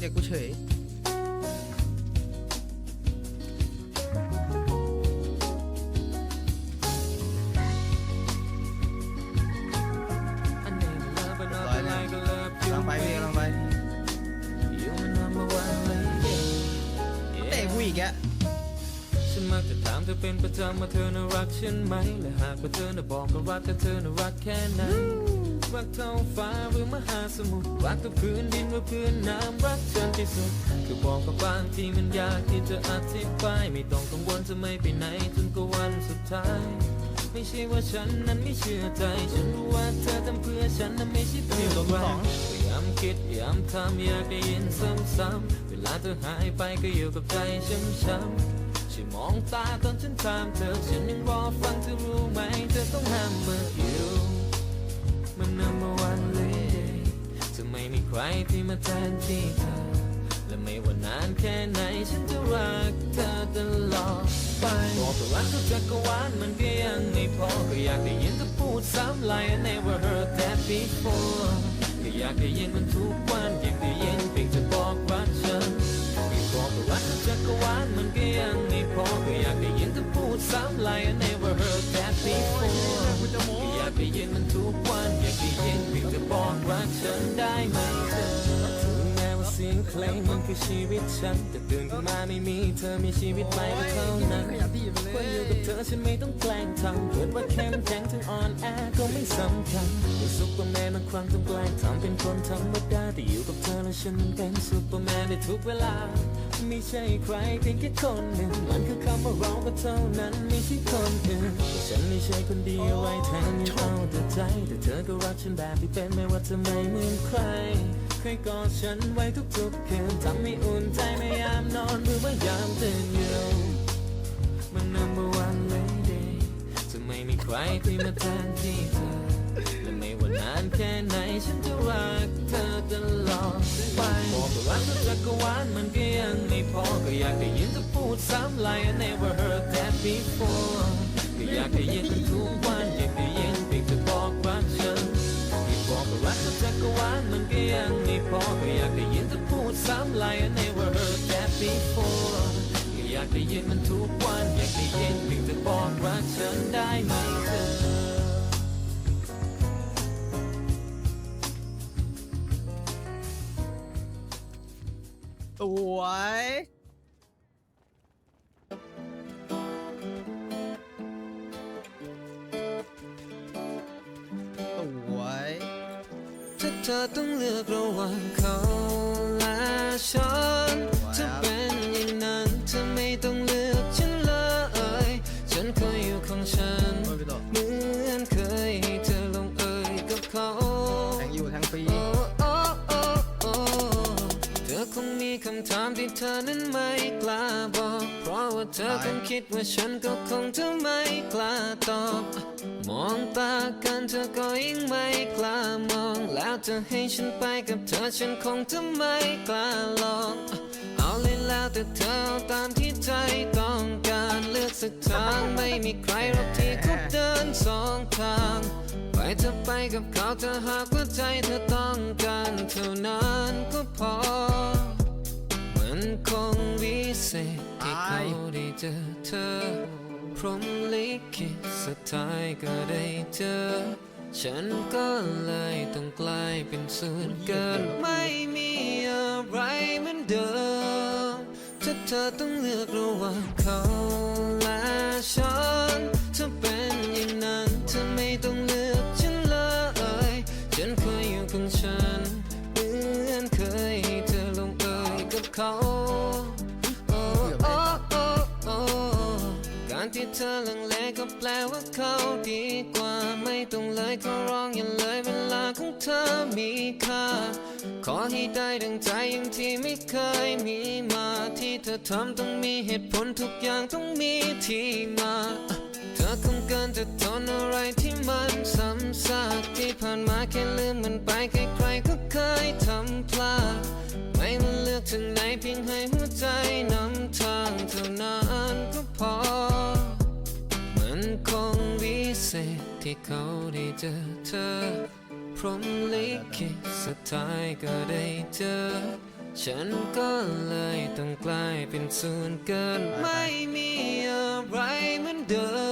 เรียกกูเฉย I never love but not Rồi nè. like I love กำ you ลังไปพี่กำลังไป You my number one lady เตะกูอีกแกฉันมักจะถามเธอเป็นประจำว่าเธอน่ารักฉันไหมและหากว่าเธอน่ะบอกก็รักแต่เธอน่ารักแค่ไหน รักเท่าฟ้าหรือมหาสมุทรรักกับพื้นดินว่าพื้นน้ำรักฉันที่สุด คือบอกกับบางที่มันยากที่จะอธิบาย ไม่ต้องกังวลจะไม่ไปไหนจนกว่าวันสุดท้าย ไม่ใช่ว่าฉันนั้นไม่เชื่อใจ ฉันรู้ว่าเธอทำเพื่อฉันนั้นไม่ใช่เพื่อใครพยายามคิดพยายามทำอยากได้ยินซ้ำๆเวลาเธอหายไปก็อยู่กับใจช้ำๆช่วยมองตาตอนฉันถามเธอฉัน ที่มาแทนที่เธอ และไม่ว่านานแค่ไหนฉันจะรักเธอตลอดไปบอกว่ารักทุกจักรวาลมันก็ยังไม่พอก็อยากได้ยินเธอพูดซ้ำหลาย I never heard that before ก็อยากได้ยินมันทุกวัน คือชีวิตฉันแต่ตื่นขึ้นมาไม่มีเธอมีชีวิตใหม่ก็เท่านั้นขยับที่ไปเลว่ายอยู่กับเธอฉันไม่ต้องแกล้งทำเกิดว่าเข้มแข็งถึงอ่อนแอก็ไม่สำคัญเป็นซุปเปอร์แมนบางครั้งต้องแกล้งทำเป็นคนธรรมดาแต่อยู่กับเธอแล้วฉันเป็นซุปเปอร์แมนในทุกเวลา ไม่ใช่ใครเพียงแค่คนหนึ่งมันคือคำว่าเราก็เท่านั้นไม่ใช่คนอื่นฉันไม่ใช่คนดีอะไรแทนยังเอาแต่ใจ แต่เธอก็รักฉันแบบที่เป็นไม่ว่าจะไม่เหมือนใครเคยกอดฉันไว้ทุกๆคืนทำให้อุ่นใจไม่ยามนอนหรือว่ายามตื่นอยู่มัน number one lady จะไม่มีใครที่มาแทนที่เธอ นานแค่ไหนฉันจะรักเธอตลอดไปบอกว่ารักจักรวาลมันก็ยังไม่พอ ก็อยากได้ยินเธอพูดซ้ำ like I never heard that before ก็อยากได้ยินมันทุกวัน อยากได้ยินเพียงเธอบอกรักฉันที่บอกว่ารักทุกจักรวาลมันก็ยังไม่พอ ก็อยากได้ยินเธอพูดซ้ำ like I never heard that before ก็อยากได้ยินมันทุกวัน อยากได้ยินเพียงเธอบอกรักฉันได้ไหม สวย สวย ถ้าเธอต้องเลือกระหว่างเขาำถามที่เธอนั้นไม่กล้าบอก เพราะว่าเธอคงคิดว่าฉันก็คงจะไม่กล้าตอบ มองตากันเธอก็ยิ่งไม่กล้ามอง แล้วจะให้ฉันไปกับเธอฉันคงจะไม่กล้าลองเอาเลยแล้วแต่เธอตามที่ใจต้องการเลือกสักทางไม่มีใครหรอกที่เขาเดินสองทาง ไปเธอไปกับเขาเธอหากว่าใจเธอต้อง เจอเธอ พรหมลิขิตสุดท้ายก็ได้เจอ ฉันก็เลยต้องกลายเป็นส่วนเกินไม่มีอะไรเหมือนเดิม ถ้าเธอต้องเลือกระหว่างเขาและฉันถ้าเป็นอย่างนั้นเธอไม่ต้องเลือกฉันเลยฉันเคยอยู่ของฉันเหมือนเคยเธอลงเอยกับเขา การที่เธอลังเลก็แปลว่าเขาดีกว่า ไม่ต้องเลยขอร้องอย่าเลยเวลาของเธอมีค่า ขอให้ได้ดังใจอย่างที่ไม่เคยมีมา ที่เธอทำต้องมีเหตุผลทุกอย่างต้องมีที่มา เธอคงเกินจะทนอะไรที่มันซ้ำซากที่ผ่านมาแค่ลืมมันไปใครๆก็เคยทำพลาดไม่มาเลือกทางไหนเพียงให้หัวใจ เศษที่เขาได้เจอเธอ พร้อมลิขิตสุดท้ายก็ได้เจอ ฉันก็เลยต้องกลายเป็นส่วนเกิน ไม่มีอะไรเหมือนเดิม